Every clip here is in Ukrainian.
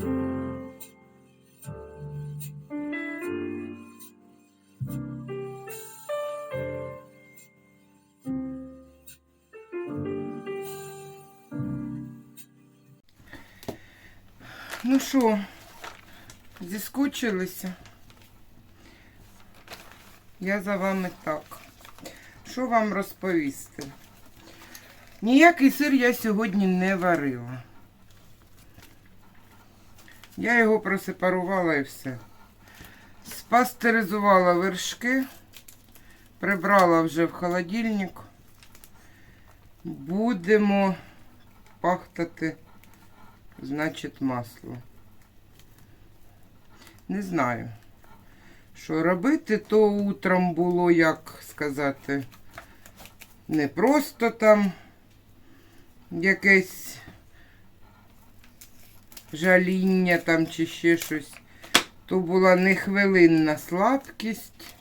Ну що, зіскучилися? Я за вами так. Що вам розповісти? Ніякий сир я сьогодні не варила. Я його просепарувала і все. Спастеризувала вершки, прибрала вже в холодильник. Будемо пахтати, значить, масло. Не знаю, що робити, то утром було, як сказати, не просто там якесь жаління там чи ще щось. То була не хвилинна слабкість,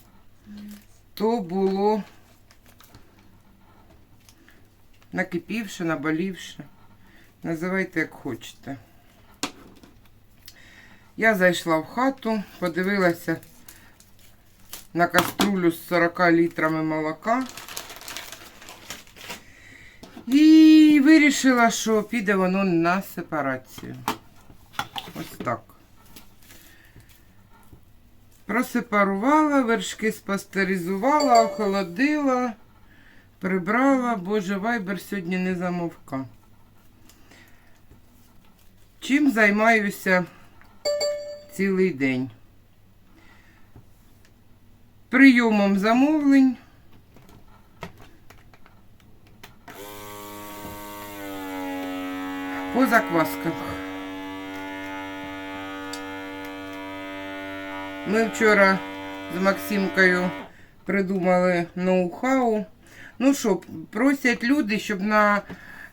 то було накипівше, наболівше. Називайте як хочете. Я зайшла в хату, подивилася на каструлю з 40 літрами молока. І вирішила, що піде воно на сепарацію. Так. Просепарувала, вершки спастеризувала, охолодила, прибрала. Боже, вайбер сьогодні не замовка. Чим займаюся цілий день? Прийомом замовлень. По заквасках. Ми вчора з Максимкою придумали ноу-хау. Ну що, просять люди, щоб на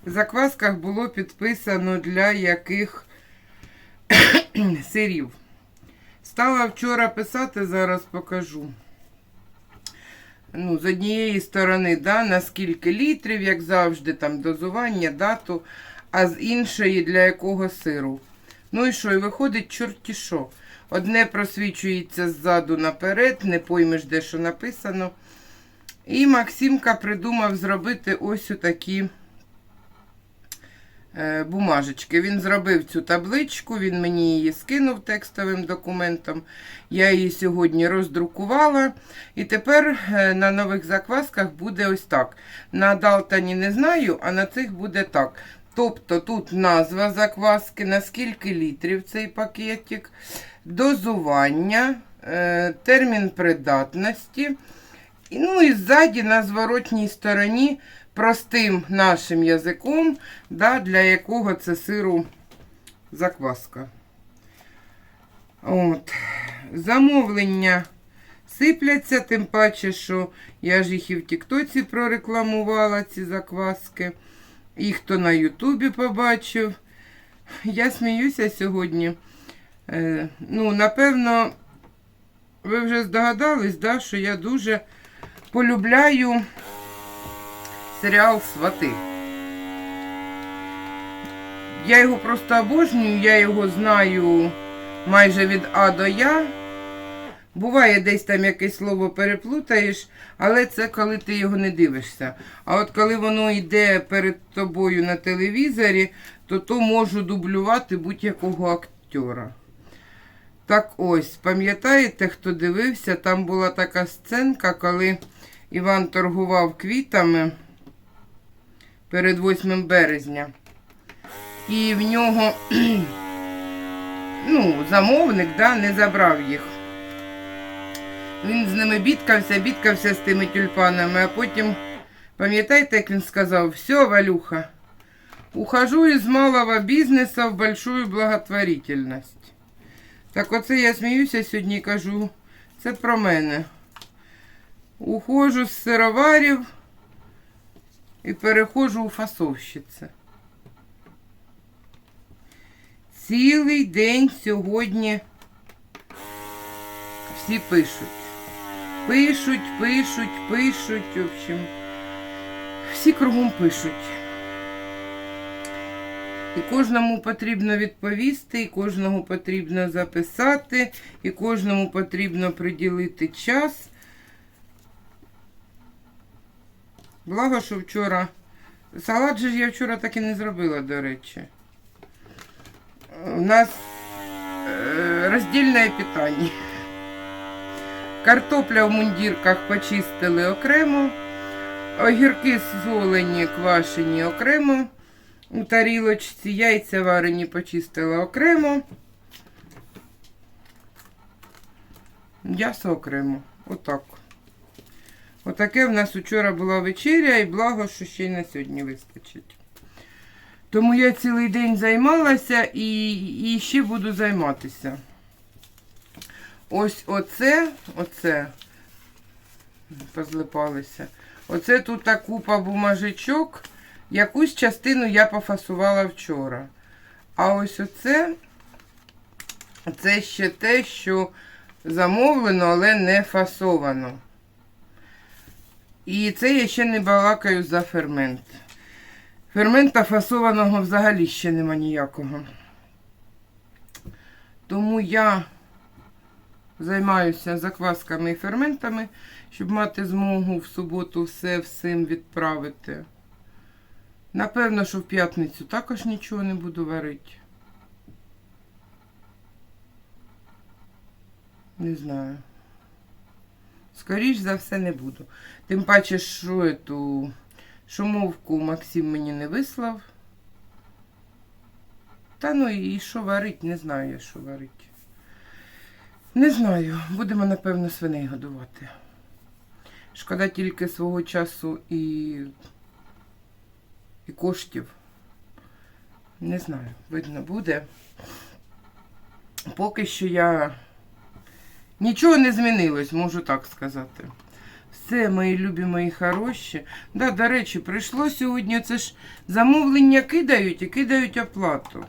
заквасках було підписано для яких сирів. Стала вчора писати, зараз покажу. Ну, з однієї сторони, да, на скільки літрів, як завжди, там дозування, дату, а з іншої для якого сиру. Ну і що, і виходить, чорті що. Одне просвічується ззаду наперед, не поймеш, де що написано. І Максимка придумав зробити ось такі е, бумажечки. Він зробив цю табличку, він мені її скинув текстовим документом. Я її сьогодні роздрукувала. І тепер е, на нових заквасках буде ось так. На Далтані не знаю, а на цих буде так. Тобто тут назва закваски, на скільки літрів цей пакетик, дозування, е, термін придатності. Ну і ззаді на зворотній стороні простим нашим язиком, да, для якого це сиру закваска. От. Замовлення сипляться, тим паче, що я ж їх і в Тіктоці прорекламувала, ці закваски. І хто на Ютубі побачив. Я сміюся сьогодні. Е, ну, напевно, ви вже здогадались, да, що я дуже полюбляю серіал Свати. Я його просто обожнюю, я його знаю майже від А до Я. Буває, десь там якесь слово переплутаєш, але це коли ти його не дивишся. А от коли воно йде перед тобою на телевізорі, то то можу дублювати будь-якого актера. Так ось, пам'ятаєте, хто дивився, там була така сценка, коли Іван торгував квітами перед 8 березня. І в нього ну, замовник да, не забрав їх. Він з ними бідкався, бідкався з тими тюльпанами, а потім, пам'ятаєте, як він сказав, все, Валюха, ухожу із малого бізнесу в большую благотворительність. Так оце я сміюся сьогодні кажу, це про мене. Ухожу з сироварів і переходжу у фасовщице. Цілий день сьогодні всі пишуть. Пишуть, пишуть, пишуть, в общем, всі кругом пишуть. І кожному потрібно відповісти, і кожному потрібно записати, і кожному потрібно приділити час. Благо, що вчора. Салат же ж я вчора так і не зробила, до речі. У нас е, роздільне питання. Картопля в мундірках почистили окремо. Огірки солені, квашені окремо. У тарілочці яйця варені почистила окремо. М'ясо окремо. Отак. Отаке в нас вчора була вечеря і благо, що ще й на сьогодні вистачить. Тому я цілий день займалася і, і ще буду займатися. Ось оце, оце, позлипалися. Оце тут та купа бумажечок. Якусь частину я пофасувала вчора. А ось оце, це ще те, що замовлено, але не фасовано. І це я ще не балакаю за фермент. Фермента фасованого взагалі ще нема ніякого. Тому я займаюся заквасками і ферментами, щоб мати змогу в суботу все всім відправити. Напевно, що в п'ятницю також нічого не буду варити. Не знаю. Скоріш за все не буду. Тим паче, що эту шумовку Максим мені не вислав. Та ну і що варить, не знаю я, що варить. Не знаю. Будемо, напевно, свиней годувати. Шкода тільки свого часу і, і коштів. Не знаю, видно буде. Поки що я нічого не змінилось, можу так сказати. Все, мої любі, мої хороші. Да, до речі, прийшло сьогодні. Це ж замовлення кидають і кидають оплату.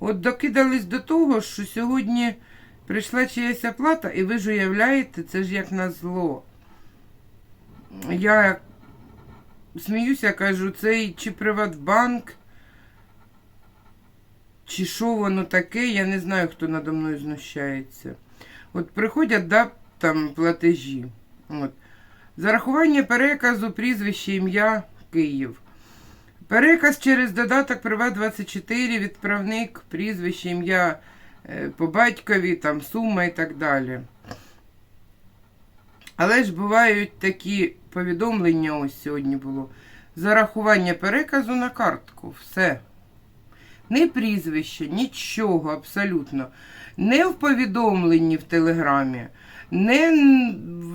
От докидались до того, що сьогодні прийшла чиясь оплата, і ви ж уявляєте, це ж як на зло. Я сміюся, кажу, цей чи Приватбанк, чи що воно таке, я не знаю, хто надо мною знущається. От приходять да, там платежі. От. Зарахування переказу прізвище ім'я Київ. Переказ через додаток Приват24, відправник, прізвище, ім'я по батькові, там сума і так далі. Але ж бувають такі повідомлення, ось сьогодні було. Зарахування переказу на картку. Все. Не прізвище, нічого абсолютно. Не в повідомленні в Телеграмі, не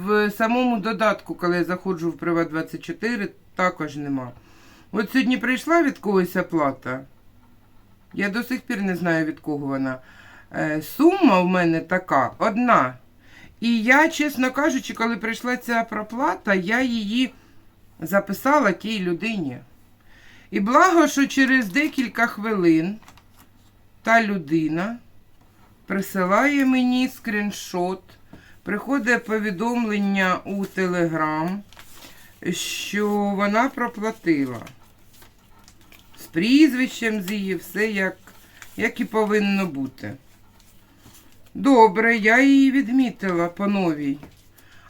в самому додатку, коли я заходжу в Приват24, також нема. От сьогодні прийшла від когось оплата. Я до сих пір не знаю, від кого вона. Е, Сума в мене така одна. І я, чесно кажучи, коли прийшла ця проплата, я її записала тій людині. І благо, що через декілька хвилин та людина присилає мені скріншот, приходить повідомлення у Телеграм, що вона проплатила. З прізвищем з її, все як, як і повинно бути. Добре, я її відмітила по новій.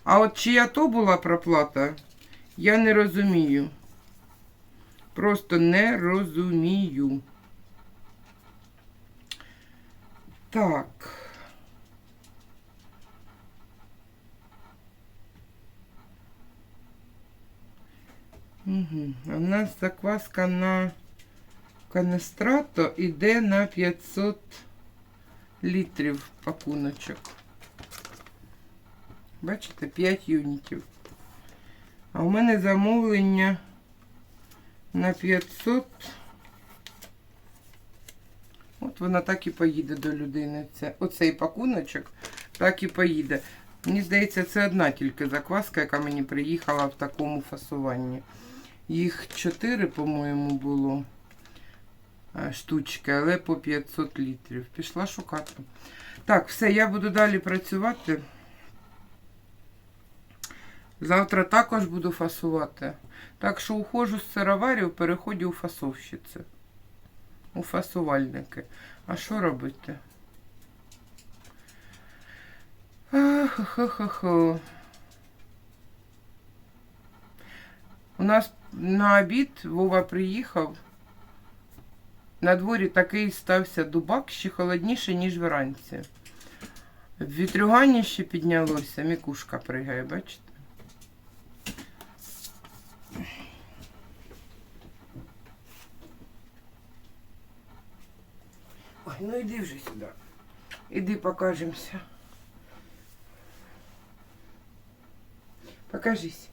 А от чия то була проплата, я не розумію. Просто не розумію. Так. Угу. У нас закваска на канестрато іде на 500 літрів пакуночок. Бачите, 5 юнітів. А у мене замовлення на 500. От вона так і поїде до людини. Це, оцей пакуночок так і поїде. Мені здається, це одна тільки закваска, яка мені приїхала в такому фасуванні. Їх 4, по-моєму, було штучки, але по 500 літрів. Пішла шукати. Так, все, я буду далі працювати. Завтра також буду фасувати. Так що уходжу з сироварів, переходжу у фасовщиці. у фасувальники. А що робити? Ахо-хо-хо-хо. У нас на обід Вова приїхав. На дворі такий стався дубак ще холодніше, ніж вранці. Вітрюгані ще піднялося, мікушка пригає, бачите? Ой, ну іди вже сюди. Іди покажемося. Покажись.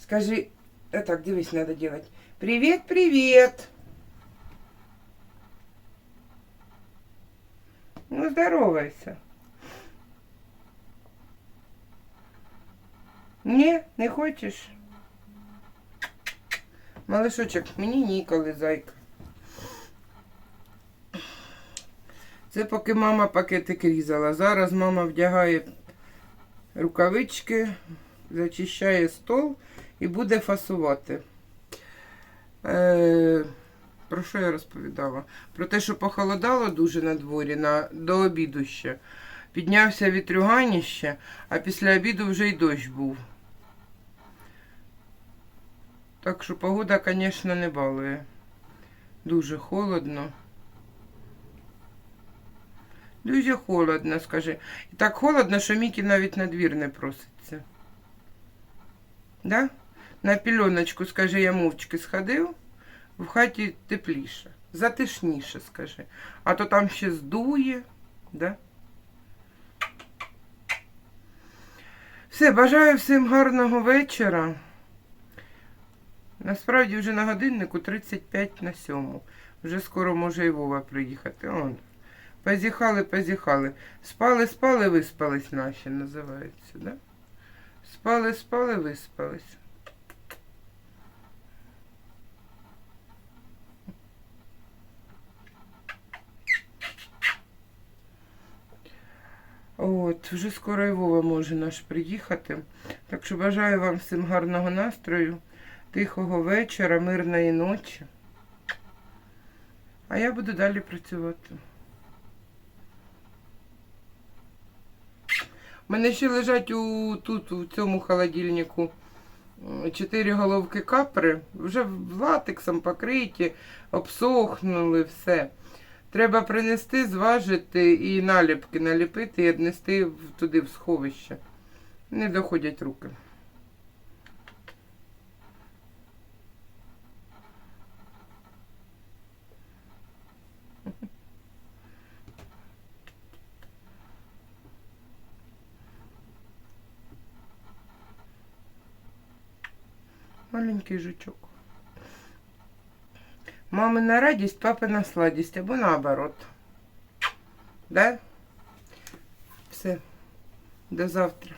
Скажи, а так, дивись, надо делать. Привет, привет. Здоровайся. Ні, не хочеш? Малишочок, мені ніколи, зайка. Це поки мама пакетик різала. Зараз мама вдягає рукавички, зачищає стол і буде фасувати. Е, про що я розповідала? Про те, що похолодало дуже на дворі, на, до обіду ще. Піднявся вітрюганіще, а після обіду вже й дощ був. Так що погода, звісно, не балує. Дуже холодно. Дуже холодно, скажи. І так холодно, що Мікі навіть на двір не проситься. Да? На пільоночку, скажи, я мовчки сходив, в хаті тепліше, затишніше, скажи. А то там ще здує, да? Все, бажаю всім гарного вечора. Насправді вже на годиннику 35 на 7. Вже скоро може і Вова приїхати. Он. Позіхали, позіхали. Спали, спали, виспались наші, називається, да? Спали, спали, виспались. От, вже скоро і Вова може наш приїхати. Так що бажаю вам всім гарного настрою, тихого вечора, мирної ночі. А я буду далі працювати. У мене ще лежать у, тут, у цьому холодильнику, чотири головки капри, вже латексом покриті, обсохнули все. Треба принести, зважити і наліпки наліпити і віднести туди в сховище. Не доходять руки. Маленький жучок. Мамина радість, папина сладість або наоборот. Да? Все. До завтра.